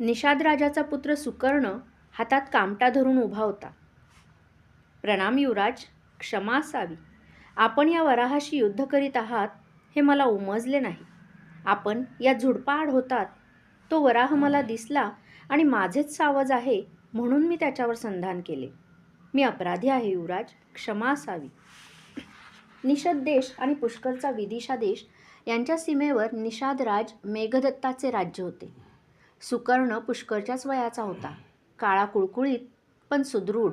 निषाद राजाचा पुत्र सुकर्ण हातात कामटा धरून उभा होता. प्रणाम युवराज क्षमा असावी. आपण या वराहाशी युद्ध करीत आहात हे मला उमजले नाही. आपण या झुडपाआड होतात. तो वराह मला दिसला आणि माझेच सावज आहे म्हणून मी त्याच्यावर संधान केले. मी अपराधी आहे युवराज क्षमा असावी. निषद देश आणि पुष्करचा विदिशा देश यांच्या सीमेवर निषाद राज मेघदत्ताचे राज्य होते. सुकर्ण पुष्करच्याच वयाचा होता. काळा कुळकुळीत पण सुदृढ.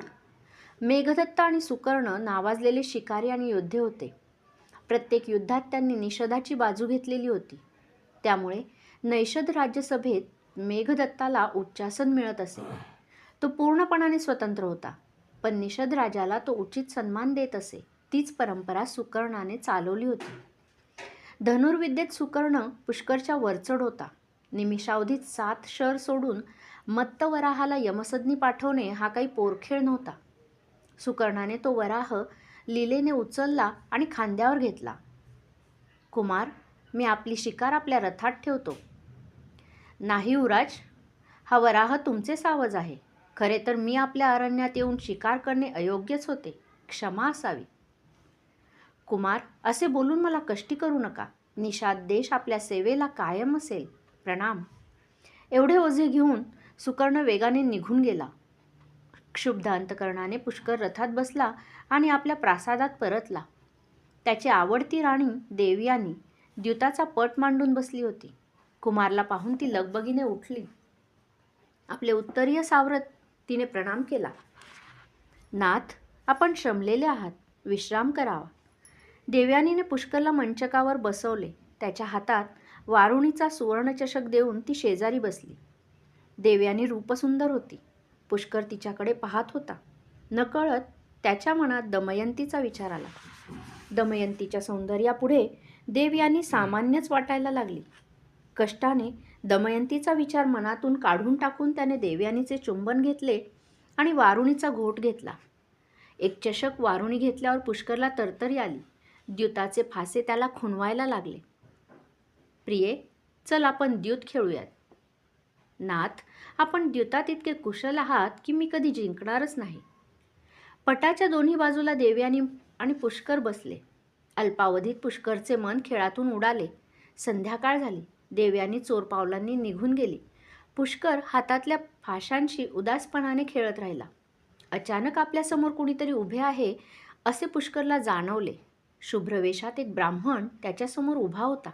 मेघदत्त आणि सुकर्ण नावाजलेले शिकारी आणि योद्धे होते. प्रत्येक युद्धात त्यांनी निषदाची बाजू घेतलेली होती. त्यामुळे नैषद राज्यसभेत मेघदत्ताला उच्चासन मिळत असे. तो पूर्णपणाने स्वतंत्र होता पण निषद राजाला तो उचित सन्मान देत असे. तीच परंपरा सुकर्णाने चालवली होती. धनुर्विद्येत सुकर्ण पुष्करच्या वरचढ होता. निमिषावधीत सात शर सोडून मत्तवराहाला यमसदनी पाठवणे हा काही पोरखेळ नव्हता. सुकर्णाने तो वराह लिलेने उचलला आणि खांद्यावर घेतला. कुमार मी आपली शिकार आपल्या रथात ठेवतो. नाही युवराज हा वराह तुमचे सावज आहे. खरे तर मी आपल्या अरण्यात येऊन शिकार करणे अयोग्यच होते. क्षमा असावी. कुमार असे बोलून मला कष्टी करू नका. निषाद देश आपल्या सेवेला कायम असेल. प्रणाम. एवढे ओझे घेऊन सुकर्ण वेगाने निघून गेला. क्षुब्ध अंतकरणाने पुष्कर रथात बसला आणि आपल्या प्रासादात परतला. त्याची आवडती राणी देवयानी द्युताचा पट मांडून बसली होती. कुमारला पाहून ती लगबगीने उठली. आपले उत्तरीय सावरत तिने प्रणाम केला. नाथ आपण श्रमलेले आहात. विश्राम करावा. देवयानीने पुष्करला मंचकावर बसवले. त्याच्या हातात वारुणीचा सुवर्णचषक देऊन ती शेजारी बसली. देव्यानी रूपसुंदर होती. पुष्कर तिच्याकडे पाहत होता. नकळत त्याच्या मनात दमयंतीचा विचार आला. दमयंतीच्या सौंदर्यापुढे देव यांनी सामान्यच वाटायला लागली. कष्टाने दमयंतीचा विचार मनातून काढून टाकून त्याने देवयानीचे चुंबन घेतले आणि वारुणीचा घोट घेतला. एक चषक वारुणी घेतल्यावर पुष्करला तरतरी आली. द्युताचे फासे त्याला खुणवायला लागले. प्रिये चल आपण द्यूत खेळूयात. नाथ आपण द्युतात इतके कुशल आहात की मी कधी जिंकणारच नाही. पटाच्या दोन्ही बाजूला देवयानी आणि पुष्कर बसले. अल्पावधीत पुष्करचे मन खेळातून उडाले. संध्याकाळ झाली. देवयानी चोरपावलांनी निघून गेली. पुष्कर हातातल्या फाशांशी उदासपणाने खेळत राहिला. अचानक आपल्यासमोर कुणीतरी उभे आहे असे पुष्करला जाणवले. शुभ्रवेशात एक ब्राह्मण त्याच्यासमोर उभा होता.